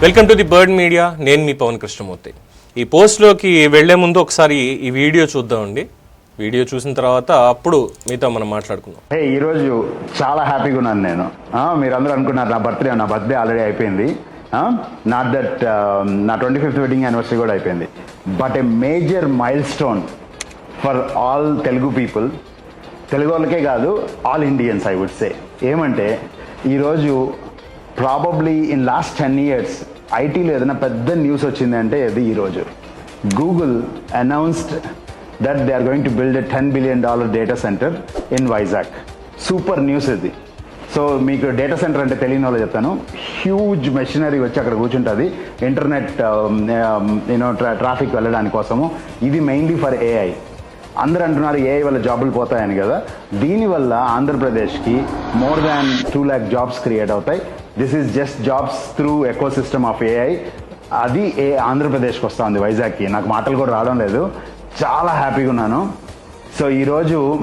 Welcome to the Bird Media నేను మీ పవన్ కృష్ణమూర్తి. ఈ పోస్ట్లోకి వెళ్ళే ముందు ఒకసారి ఈ వీడియో చూద్దామండి. వీడియో చూసిన తర్వాత అప్పుడు మీతో మనం మాట్లాడుకుందాం. హే ఈరోజు చాలా హ్యాపీగా ఉన్నాను నేను. మీరందరూ అనుకున్నారు నా బర్త్డే నా బర్త్డే ఆల్రెడీ అయిపోయింది. నాట్ దట్ నా ట్వంటీ ఫిఫ్త్ వెడ్డింగ్ యానివర్సరీ కూడా అయిపోయింది. But a major milestone for all Telugu people Telugu వాళ్ళకే కాదు all Indians I would say ఏమంటే ఈరోజు probably in last ten years ఐటీలో ఏదైనా పెద్ద న్యూస్ వచ్చిందంటే అది ఈరోజు Google announced that they are going to build a ten billion dollar data centre in Vizag super news ఇది. సో మీకు డేటా సెంటర్ అంటే తెలియని వాళ్ళు చెప్తాను. హ్యూజ్ మెషినరీ వచ్చి అక్కడ కూర్చుంటుంది. ఇంటర్నెట్ యూనో ట్రాఫిక్ వెళ్ళడానికి కోసము. ఇది మెయిన్లీ ఫర్ ఏఐ అందరు అంటున్నారు ఏఐ వల్ల జాబులు పోతాయని కదా. దీనివల్ల ఆంధ్రప్రదేశ్కి more than two lakh jobs create అవుతాయి. This is just jobs through ecosystem of AI అది ఏ ఆంధ్రప్రదేశ్కి వస్తూ ఉంది వైజాగ్కి. నాకు మాటలు కూడా రావడం లేదు. చాలా హ్యాపీగా ఉన్నాను. సో ఈరోజు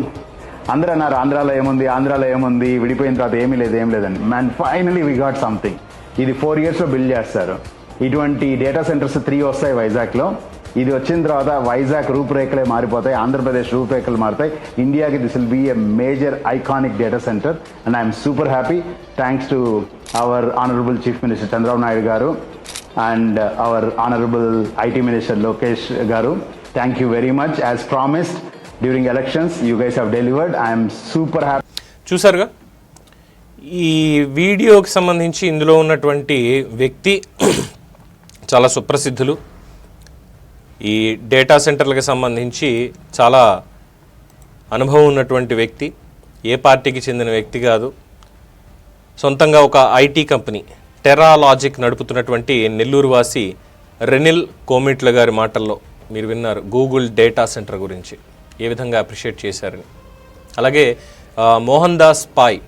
అందరూ అన్నారు ఆంధ్రాలో ఏముంది? ఆంధ్రాలో ఏముంది? విడిపోయిన తర్వాత ఏమీ లేదు ఏం లేదని. Man finally we got something ఇది ఫోర్ ఇయర్స్లో బిల్డ్ చేస్తారు. ఇటువంటి డేటా సెంటర్స్ త్రీ వస్తాయి వైజాగ్లో. ఇది వచ్చిన తర్వాత వైజాగ్ రూపురేఖలే మారిపోతాయి ఆంధ్రప్రదేశ్ రూపురేఖలు మారుతాయి. ఇండియాకి this will be a major iconic data centre and I'm super happy thanks to our honourable chief minister Chandrababu Naidu garu and our honourable IT minister Lokesh garu. Thank you very much as promised during elections you guys have delivered I'm super happy చూసారుగా ఈ వీడియోకి సంబంధించి ఇందులో ఉన్నటువంటి వ్యక్తి చాలా సుప్రసిద్ధులు. ఈ data సెంటర్లకు సంబంధించి చాలా అనుభవం ఉన్నటువంటి వ్యక్తి ఏ పార్టీకి చెందిన వ్యక్తి కాదు. సొంతంగా ఒక ఐటీ కంపెనీ టెరాలాజిక్ నడుపుతున్నటువంటి నెల్లూరు వాసి రెనిల్ కోమిట్ల గారి మాటల్లో మీరు విన్నారు గూగుల్ డేటా సెంటర్ గురించి. ఏ విధంగా అప్రిషియేట్ చేశారని. అలాగే మోహన్ దాస్ పాయ్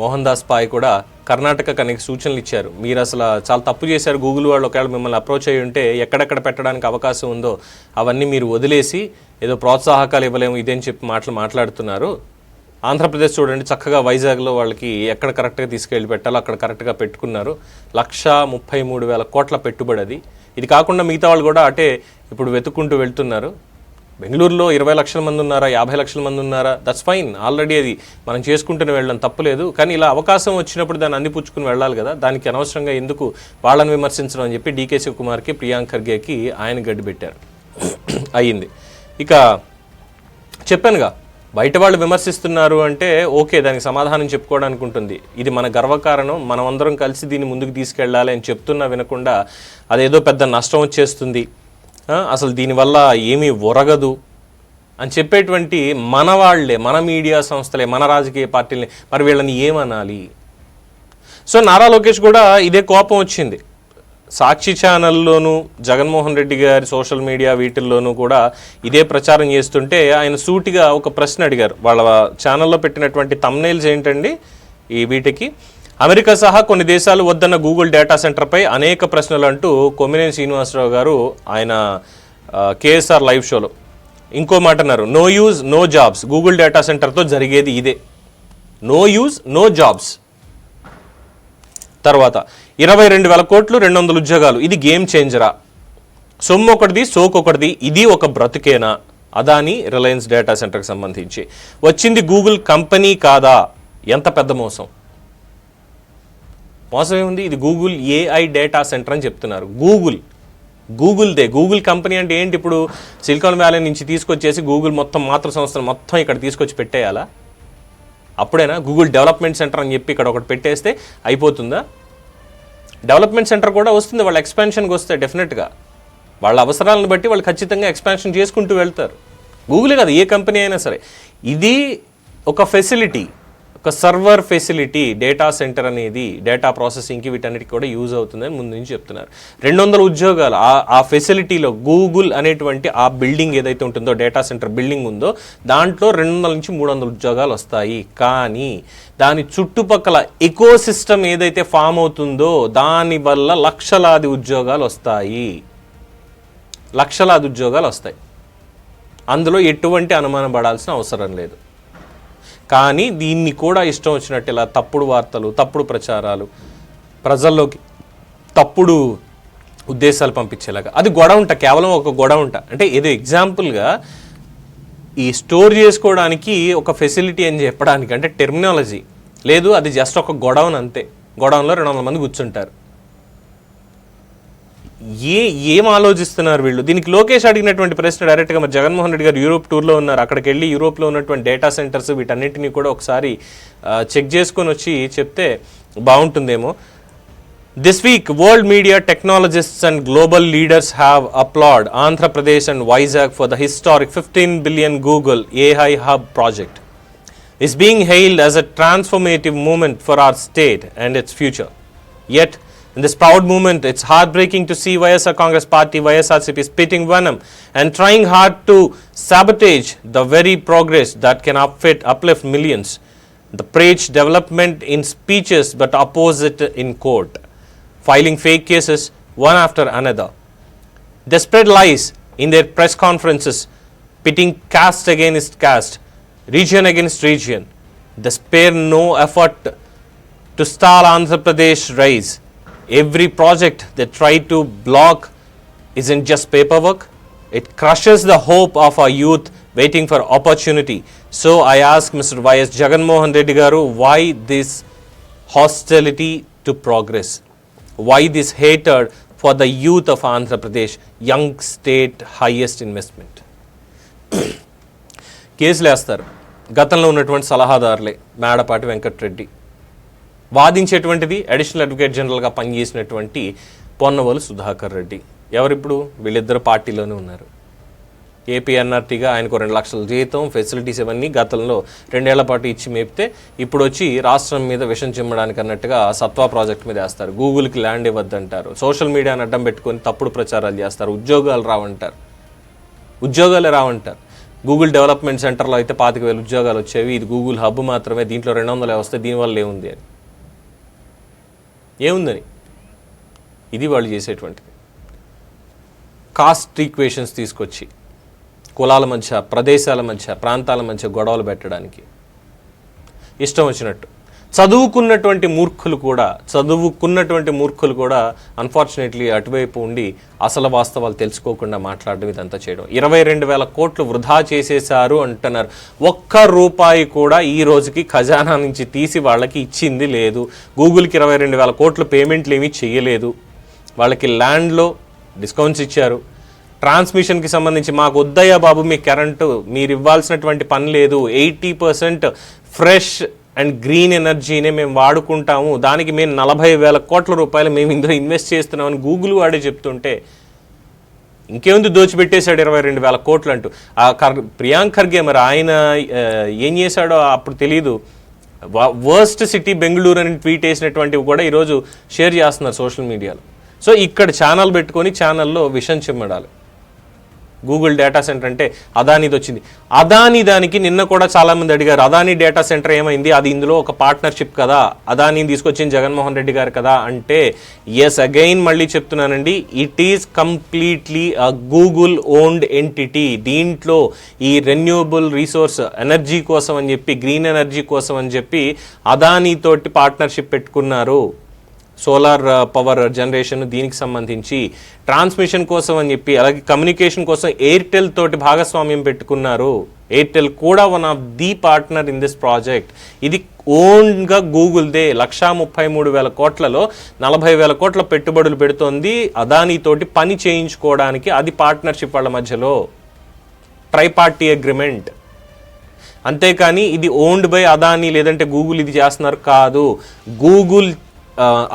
మోహన్ దాస్ పాయ్ కూడా కర్ణాటక అనేక సూచనలు ఇచ్చారు. మీరు అసలు చాలా తప్పు చేశారు. గూగుల్ వాళ్ళు ఒకవేళ మిమ్మల్ని అప్రోచ్ అయ్యి ఉంటే ఎక్కడెక్కడ పెట్టడానికి అవకాశం ఉందో అవన్నీ మీరు వదిలేసి ఏదో ప్రోత్సాహకాలు ఇవ్వలేము ఇదేం చెప్పి మాటలు మాట్లాడుతున్నారు. ఆంధ్రప్రదేశ్ చూడండి చక్కగా వైజాగ్లో వాళ్ళకి ఎక్కడ కరెక్ట్గా తీసుకెళ్ళి పెట్టాలో అక్కడ కరెక్ట్గా పెట్టుకున్నారు. లక్ష ముప్పై మూడు వేల కోట్ల పెట్టుబడి అది ఇది కాకుండా మిగతా వాళ్ళు కూడా అటే ఇప్పుడు వెతుక్కుంటూ వెళ్తున్నారు. బెంగళూరులో ఇరవై లక్షల మంది ఉన్నారా యాభై లక్షల మంది ఉన్నారా? దట్స్ ఫైన్ ఆల్రెడీ అది మనం చేసుకుంటూనే వెళ్ళడం తప్పులేదు. కానీ ఇలా అవకాశం వచ్చినప్పుడు దాన్ని అందిపుచ్చుకుని వెళ్ళాలి కదా. దానికి అనవసరంగా ఎందుకు వాళ్ళని విమర్శించడం అని చెప్పి డీకే శివకుమార్కి ప్రియాంక్ ఖర్గేకి ఆయన గడ్డి పెట్టారు. అయ్యింది. ఇక చెప్పానుగా బయట వాళ్ళు విమర్శిస్తున్నారు అంటే ఓకే దానికి సమాధానం చెప్పుకోవడానికి ఉంటుంది. ఇది మన గర్వకారణం మనమందరం కలిసి దీన్ని ముందుకు తీసుకెళ్ళాలి అని చెప్తున్నా వినకుండా అదేదో పెద్ద నష్టం వచ్చేస్తుంది. అసలు దీనివల్ల ఏమీ ఒరగదు అని చెప్పేటువంటి మన వాళ్ళే మన మీడియా సంస్థలే మన రాజకీయ పార్టీలే మరి వీళ్ళని ఏమనాలి? సో నారా లోకేష్ కూడా ఇదే కోపం వచ్చింది. సాక్షి ఛానల్లోనూ జగన్మోహన్ రెడ్డి గారి సోషల్ మీడియా వీటిల్లోనూ కూడా ఇదే ప్రచారం చేస్తుంటే ఆయన సూటిగా ఒక ప్రశ్న అడిగారు. వాళ్ళ ఛానల్లో పెట్టినటువంటి తమ్నైల్స్ ఏంటండి ఈ వీటికి? అమెరికా సహా కొన్ని దేశాలు వద్దన్న గూగుల్ డేటా సెంటర్పై అనేక ప్రశ్నలు అంటూ కొమ్మినేని శ్రీనివాసరావు గారు ఆయన కేఎస్ఆర్ లైవ్ షోలో ఇంకో మాట అన్నారు. No use no jobs Google data సెంటర్తో జరిగేది ఇదే. నో యూజ్ నో జాబ్స్ తర్వాత ఇరవై రెండు వేల కోట్లు రెండు వందల ఉద్యోగాలు. ఇది గేమ్ చేంజరా. సొమ్ము ఒకటిది సోకు ఒకటిది. ఇది ఒక బ్రతుకేనా? అదాని రిలయన్స్ డేటా సెంటర్కి సంబంధించి. వచ్చింది గూగుల్ కంపెనీ కాదా? ఎంత పెద్ద మోసం. మోసం ఏముంది ఇది గూగుల్ ఏఐ డేటా సెంటర్ అని చెప్తున్నారు. గూగుల్ గూగుల్దే గూగుల్ కంపెనీ అంటే ఏంటి? ఇప్పుడు సిలికాన్ వ్యాలీ నుంచి తీసుకొచ్చేసి గూగుల్ మొత్తం మాతృ సంస్థలు మొత్తం ఇక్కడ తీసుకొచ్చి పెట్టేయాలా? అప్పుడేనా? గూగుల్ డెవలప్మెంట్ సెంటర్ అని చెప్పి ఇక్కడ ఒకటి పెట్టేస్తే అయిపోతుందా? డెవలప్మెంట్ సెంటర్ కూడా వస్తుంది. వాళ్ళ ఎక్స్పాన్షన్కి వస్తే డెఫినెట్గా వాళ్ళ అవసరాలను బట్టి వాళ్ళు ఖచ్చితంగా ఎక్స్పాన్షన్ చేసుకుంటూ వెళ్తారు. గూగులే కాదు ఏ కంపెనీ అయినా సరే. ఇది ఒక ఫెసిలిటీ ఒక సర్వర్ ఫెసిలిటీ డేటా సెంటర్ అనేది డేటా ప్రాసెసింగ్కి వీటన్నిటికి కూడా యూజ్ అవుతుందని ముందు నుంచి చెప్తున్నారు. రెండు వందల ఉద్యోగాలు ఆ ఆ ఫెసిలిటీలో గూగుల్ అనేటువంటి ఆ బిల్డింగ్ ఏదైతే ఉంటుందో డేటా సెంటర్ బిల్డింగ్ ఉందో దాంట్లో రెండు వందల నుంచి మూడు వందల ఉద్యోగాలు వస్తాయి. కానీ దాని చుట్టుపక్కల ఎకో సిస్టమ్ ఏదైతే ఫామ్ అవుతుందో దాని వల్ల లక్షలాది ఉద్యోగాలు వస్తాయి. లక్షలాది ఉద్యోగాలు వస్తాయి. అందులో ఎటువంటి అనుమానం పడాల్సిన అవసరం లేదు. కానీ దీన్ని కూడా ఇష్టం వచ్చినట్టు ఇలా తప్పుడు వార్తలు తప్పుడు ప్రచారాలు ప్రజల్లోకి తప్పుడు ఉద్దేశాలు పంపించేలాగా. అది గొడవ ఉంట కేవలం ఒక గొడవ ఉంట. అంటే ఏదో ఎగ్జాంపుల్గా ఈ స్టోర్ చేసుకోవడానికి ఒక ఫెసిలిటీ అని చెప్పడానికి అంటే టెర్మినాలజీ. లేదు అది జస్ట్ ఒక గొడవన్ అంతే గొడవన్లో రెండు వందల మంది కూర్చుంటారు. ఏ ఏం ఆలోచిస్తున్నారు వీళ్ళు? దీనికి లోకేష్ అడిగినటువంటి ప్రశ్న డైరెక్ట్గా మరి జగన్మోహన్ రెడ్డి గారు యూరోప్ టూర్లో ఉన్నారు. అక్కడికి వెళ్ళి యూరోప్లో ఉన్నటువంటి డేటా సెంటర్స్ వీటన్నిటినీ కూడా ఒకసారి చెక్ చేసుకొని వచ్చి చెప్తే బాగుంటుందేమో. This week world media technologists and global leaders have applauded Andhra Pradesh and Vizag for the historic fifteen billion Google AI hub project is being hailed as a transformative moment for our state and its future yet In this proud moment, it's heartbreaking to see YSR Congress Party, YSRCP spitting venom and trying hard to sabotage the very progress that can upfit, uplift millions. The preach development in speeches but oppose it in court filing fake cases one after another. They spread lies in their press conferences, pitting caste against caste, region against region. They spare no effort to stall Andhra Pradesh rise. Every project they try to block isn't just paperwork, it crushes the hope of our youth waiting for opportunity. So I ask Mr. Y.S. Jaganmohan Reddy Garu, why this hostility to progress? Why this hatred for the youth of Andhra Pradesh, young state highest investment? కేసులు వేస్తారు గతంలో ఉన్నటువంటి సలహాదారులే మేడపాటి వెంకట్రెడ్డి వాదించేటువంటిది additional advocate జనరల్గా పనిచేసినటువంటి పొన్నవలు సుధాకర్ రెడ్డి. ఎవరిప్పుడు? వీళ్ళిద్దరు పార్టీలోనే ఉన్నారు. ఏపీఎన్ఆర్టీగా ఆయనకు రెండు లక్షల జీతం ఫెసిలిటీస్ ఇవన్నీ గతంలో రెండేళ్ళ పాటు ఇచ్చి మేపితే ఇప్పుడు వచ్చి రాష్ట్రం మీద విషం చిమ్మడానికి అన్నట్టుగా సత్వా ప్రాజెక్ట్ మీద వేస్తారు. గూగుల్కి ల్యాండ్ ఇవ్వద్దంటారు. సోషల్ మీడియాని అడ్డం పెట్టుకొని తప్పుడు ప్రచారాలు చేస్తారు. ఉద్యోగాలు రావంటారు. ఉద్యోగాలు రావంటారు. గూగుల్ డెవలప్మెంట్ సెంటర్లో అయితే పాతిక వేల ఉద్యోగాలు వచ్చేవి. ఇది గూగుల్ హబ్ మాత్రమే. దీంట్లో రెండు వందలే వస్తే దీనివల్ల ఏముంది అని. ఏముందని? ఇది వాళ్ళు చేసేటువంటిది. కాస్ట్ ఈక్వేషన్స్ తీసుకొచ్చి కులాల మధ్య ప్రదేశాల మధ్య ప్రాంతాల మధ్య గొడవలు పెట్టడానికి. ఇష్టం వచ్చినట్టు. చదువుకున్నటువంటి మూర్ఖులు కూడా చదువుకున్నటువంటి మూర్ఖులు కూడా అన్ఫార్చునేట్లీ అటువైపు ఉండి అసలు వాస్తవాలు తెలుసుకోకుండా మాట్లాడడం ఇదంతా చేయడం. ఇరవై రెండు వేల కోట్లు వృధా చేసేశారు అంటున్నారు. ఒక్క రూపాయి కూడా ఈ రోజుకి ఖజానా నుంచి తీసి వాళ్ళకి ఇచ్చింది లేదు. గూగుల్కి ఇరవై రెండు వేల కోట్లు పేమెంట్లు ఏమీ చేయలేదు వాళ్ళకి ల్యాండ్లో డిస్కౌంట్స్ ఇచ్చారు. ట్రాన్స్మిషన్కి సంబంధించి మాకు వద్దయ్యా బాబు మీ కరెంటు మీరు ఇవ్వాల్సినటువంటి పని లేదు. Eighty percent fresh and green ఎనర్జీనే మేము వాడుకుంటాము. దానికి మేము నలభై వేల కోట్ల రూపాయలు మేము ఇందులో ఇన్వెస్ట్ చేస్తున్నామని గూగుల్ వాడే చెప్తుంటే ఇంకేముంది దోచిపెట్టేశాడు ఇరవై రెండు వేల కోట్లు అంటూ ఆ ఖర్ ప్రియాంక్ ఖర్గే మరి ఆయన ఏం చేశాడో అప్పుడు తెలియదు వర్స్ట్ సిటీ బెంగళూరు అని ట్వీట్ వేసినటువంటివి కూడా ఈరోజు షేర్ చేస్తున్నారు సోషల్ మీడియాలో. సో ఇక్కడ ఛానల్ పెట్టుకొని ఛానల్లో విషం చిమ్మడాలి. గూగుల్ డేటా సెంటర్ అంటే అదానీది వచ్చింది. అదాని దానికి నిన్న కూడా చాలామంది అడిగారు అదాని డేటా సెంటర్ ఏమైంది? అది ఇందులో ఒక పార్ట్నర్షిప్ కదా? అదాని తీసుకొచ్చింది జగన్మోహన్ రెడ్డి గారు కదా? అంటే ఎస్ అగైన్ మళ్ళీ చెప్తున్నానండి. It is completely a Google owned entity దీంట్లో ఈ రెన్యూవబుల్ రీసోర్స్ ఎనర్జీ కోసం అని చెప్పి గ్రీన్ ఎనర్జీ కోసం అని చెప్పి అదానీతోటి పార్ట్నర్షిప్ పెట్టుకున్నారు. సోలార్ పవర్ జనరేషన్ దీనికి సంబంధించి ట్రాన్స్మిషన్ కోసం అని చెప్పి అలాగే కమ్యూనికేషన్ కోసం ఎయిర్టెల్ తోటి భాగస్వామ్యం పెట్టుకున్నారు. ఎయిర్టెల్ కూడా one of the partner in this project ఇది ఓన్గా గూగుల్దే లక్షా ముప్పై మూడు వేల కోట్లలో నలభై వేల కోట్ల పెట్టుబడులు పెడుతోంది. అదానితోటి పని చేయించుకోవడానికి అది పార్ట్నర్షిప్ వాళ్ళ మధ్యలో. ట్రైపార్టీ అగ్రిమెంట్ అంతేకాని ఇది ఓన్డ్ బై అదాని లేదంటే గూగుల్ ఇది చేస్తున్నారు కాదు. Google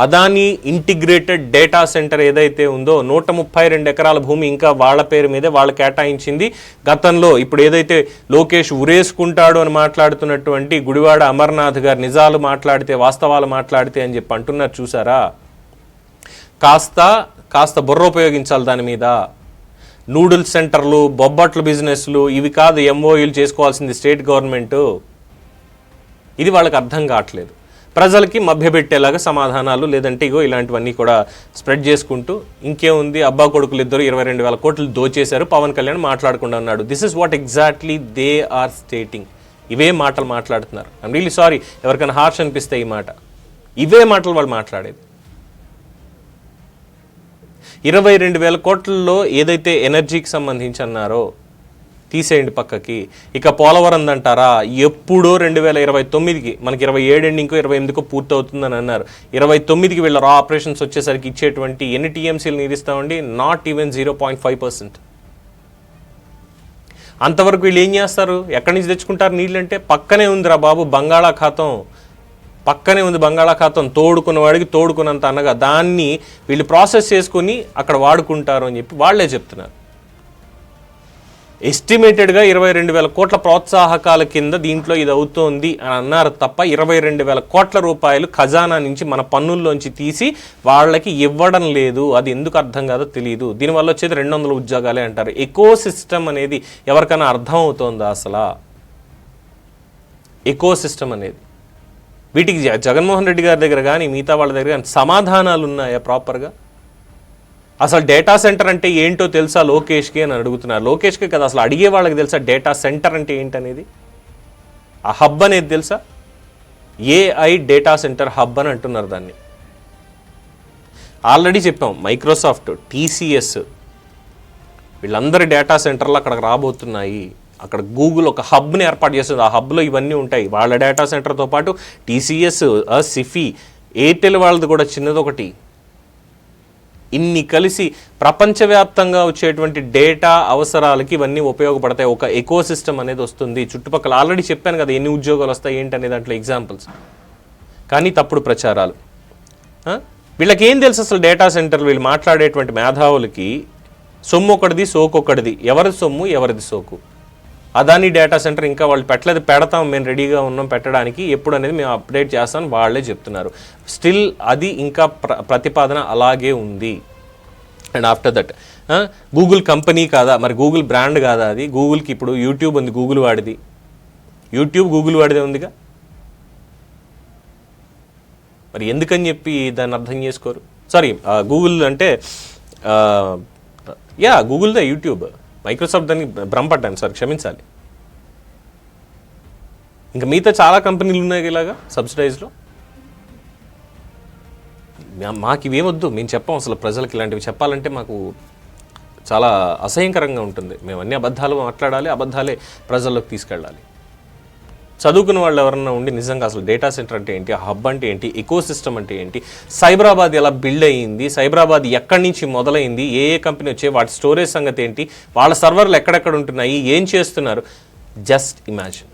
Adani integrated data centre ఏదైతే ఉందో నూట ముప్పై రెండు ఎకరాల భూమి ఇంకా వాళ్ళ పేరు మీదే వాళ్ళు కేటాయించింది. గతంలో ఇప్పుడు ఏదైతే లోకేష్ ఉరేసుకుంటాడు అని మాట్లాడుతున్నటువంటి గుడివాడ అమర్నాథ్ గారు నిజాలు మాట్లాడితే వాస్తవాలు మాట్లాడితే అని చెప్పి అంటున్నారు చూసారా? కాస్త కాస్త బుర్ర ఉపయోగించాలి దాని మీద. నూడిల్స్ సెంటర్లు బొబ్బట్ల బిజినెస్లు ఇవి కాదు ఎంఓయూలు చేసుకోవాల్సింది స్టేట్ గవర్నమెంట్. ఇది వాళ్ళకి అర్థం కావట్లేదు. ప్రజలకి మభ్యపెట్టేలాగా సమాధానాలు లేదంటే ఇగో ఇలాంటివన్నీ కూడా స్ప్రెడ్ చేసుకుంటూ ఇంకేముంది? అబ్బా కొడుకులు ఇద్దరు ఇరవై రెండు వేల కోట్లు దోచేశారు. పవన్ కళ్యాణ్ మాట్లాడకుండా ఉన్నాడు. This is what exactly they are stating ఇవే మాటలు మాట్లాడుతున్నారు. ఐమ్ రియలీ సారీ ఎవరికైనా హార్ష్ అనిపిస్తే ఈ మాట. ఇవే మాటలు వాళ్ళు మాట్లాడేది. ఇరవై రెండు వేల కోట్లలో ఏదైతే ఎనర్జీకి సంబంధించి అన్నారో తీసేయండి పక్కకి. ఇక పోలవరం అంటారా ఎప్పుడో రెండు వేల ఇరవై తొమ్మిదికి మనకి ఇరవై ఏడు ఎండింగ్కో ఇరవై ఎనిమిదికో పూర్తి అవుతుందని అన్నారు. ఇరవై తొమ్మిదికి వీళ్ళ రా ఆపరేషన్స్ వచ్చేసరికి ఇచ్చేటువంటి ఎన్ని టీఎంసీలు నీరిస్తామండి not even zero point five percent. అంతవరకు వీళ్ళు ఏం చేస్తారు? ఎక్కడి నుంచి తెచ్చుకుంటారు నీళ్ళంటే? పక్కనే ఉందిరా బాబు బంగాళాఖాతం. పక్కనే ఉంది బంగాళాఖాతం తోడుకున్న వాడికి తోడుకున్నంత అనగా దాన్ని వీళ్ళు ప్రాసెస్ చేసుకొని అక్కడ వాడుకుంటారు అని చెప్పి వాళ్ళే చెప్తున్నారు. ఎస్టిమేటెడ్గా ఇరవై రెండు వేల కోట్ల ప్రోత్సాహకాల కింద దీంట్లో ఇది అవుతోంది అని అన్నారు తప్ప ఇరవై రెండు వేల కోట్ల రూపాయలు ఖజానా నుంచి మన పన్నుల్లోంచి తీసి వాళ్ళకి ఇవ్వడం లేదు. అది ఎందుకు అర్థం కాదో తెలియదు దీనివల్ల వచ్చేది రెండు వందల ఉద్యోగాలే అంటారు. ఎకో సిస్టమ్ అనేది ఎవరికైనా అర్థం అవుతుందా అసలు? ఎకో సిస్టమ్ అనేది. వీటికి జగన్మోహన్ రెడ్డి గారి దగ్గర కానీ మిగతా వాళ్ళ దగ్గర కానీ సమాధానాలు ఉన్నాయా ప్రాపర్గా? అసలు డేటా సెంటర్ అంటే ఏంటో తెలుసా లోకేష్కి అని అడుగుతున్నారు. లోకేష్కి కదా అసలు అడిగే వాళ్ళకి తెలుసా డేటా సెంటర్ అంటే ఏంటనేది? ఆ హబ్ అనేది తెలుసా? ఏఐ డేటా సెంటర్ హబ్ అని అంటున్నారు దాన్ని. ఆల్రెడీ చెప్పాం మైక్రోసాఫ్ట్ టీసీఎస్ వీళ్ళందరి డేటా సెంటర్లు అక్కడికి రాబోతున్నాయి. అక్కడ గూగుల్ ఒక హబ్ని ఏర్పాటు చేస్తుంది. ఆ హబ్లో ఇవన్నీ ఉంటాయి. వాళ్ళ డేటా సెంటర్తో పాటు టీసీఎస్ సిఫీ ఎయిర్టెల్ వాళ్ళది కూడా చిన్నది ఒకటి ఇన్ని కలిసి ప్రపంచవ్యాప్తంగా వచ్చేటువంటి డేటా అవసరాలకి ఇవన్నీ ఉపయోగపడతాయి. ఒక ఎకో సిస్టమ్ అనేది వస్తుంది. చుట్టుపక్కల ఆల్రెడీ చెప్పాను కదా ఎన్ని ఉద్యోగాలు వస్తాయి ఏంటనే దాంట్లో ఎగ్జాంపుల్స్. కానీ తప్పుడు ప్రచారాలు. వీళ్ళకి ఏం తెలుసు అసలు డేటా సెంటర్ వీళ్ళు మాట్లాడేటువంటి మేధావులకి సొమ్ము ఒకటిది సోకు ఒకటిది. ఎవరిది సొమ్ము? ఎవరిది సోకు? అదాని డేటా సెంటర్ ఇంకా వాళ్ళు పెట్టలేదు. పెడతాం మేము రెడీగా ఉన్నాం పెట్టడానికి. ఎప్పుడు అనేది మేము అప్డేట్ చేస్తాం వాళ్ళే చెప్తున్నారు. స్టిల్ అది ఇంకా ప్ర ప్రతిపాదన అలాగే ఉంది. And after that Google company కాదా? మరి గూగుల్ బ్రాండ్ కాదా అది? గూగుల్కి ఇప్పుడు యూట్యూబ్ ఉంది గూగుల్ వాడిది. యూట్యూబ్ గూగుల్ వాడిదే ఉందిగా? మరి ఎందుకని చెప్పి దాన్ని అర్థం చేసుకోరు? సారీ గూగుల్ అంటే యా గూగుల్దే యూట్యూబ్. మైక్రోసాఫ్ట్ దానికి భ్రమపడ్డాను సార్ క్షమించాలి. ఇంకా మిగతా చాలా కంపెనీలు ఉన్నాయి ఇలాగా సబ్సిడైజ్లో మాకు ఇవేమొద్దు మేము చెప్పాం అసలు ప్రజలకు ఇలాంటివి చెప్పాలంటే మాకు చాలా అసహ్యకరంగా ఉంటుంది. మేము అన్ని అబద్ధాలు మాట్లాడాలి అబద్ధాలే ప్రజల్లోకి తీసుకెళ్ళాలి. చదువుకున్న వాళ్ళు ఎవరన్నా ఉండి నిజంగా అసలు డేటా సెంటర్ అంటే ఏంటి? ఆ హబ్ అంటే ఏంటి? ఎకో సిస్టమ్ అంటే ఏంటి? సైబరాబాద్ ఎలా బిల్డ్ అయ్యింది? సైబరాబాద్ ఎక్కడి నుంచి మొదలైంది? ఏ ఏ కంపెనీ వచ్చే? వాటి స్టోరేజ్ సంగతి ఏంటి? వాళ్ళ సర్వర్లు ఎక్కడెక్కడ ఉంటున్నాయి? ఏం చేస్తున్నారు? జస్ట్ ఇమాజిన్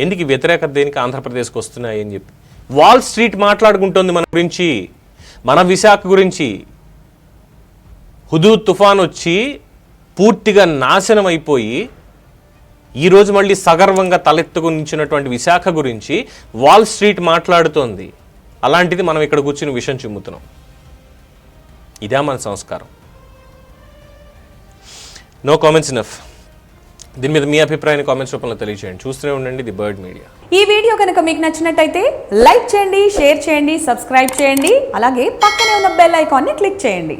ఎందుకు వ్యతిరేకత దేనికి ఆంధ్రప్రదేశ్కి వస్తున్నాయి అని చెప్పి? వాల్ స్ట్రీట్ మాట్లాడుకుంటోంది మన గురించి మన విశాఖ గురించి. హుదూ తుఫాన్ వచ్చి పూర్తిగా నాశనం అయిపోయి ఈరోజు మళ్ళీ సగర్వంగా తలెత్తుకు నించినటువంటి విశాఖ గురించి వాల్ స్ట్రీట్ మాట్లాడుతోంది. అలాంటిది మనం ఇక్కడ కూర్చుని విషయం చిమ్ముతున్నాం. ఇదే మన సంస్కారం. నో కామెంట్స్ ఇనఫ్ దీని మీద మీ అభిప్రాయాన్ని కామెంట్స్ రూపంలో తెలియజేయండి చూస్తూనే ఉండండి ది బర్డ్ మీడియా. ఈ వీడియో కనుక మీకు నచ్చినట్టయితే లైక్ చేయండి షేర్ చేయండి సబ్స్క్రైబ్ చేయండి అలాగే పక్కనే ఉన్న బెల్ ఐకాన్ని క్లిక్ చేయండి.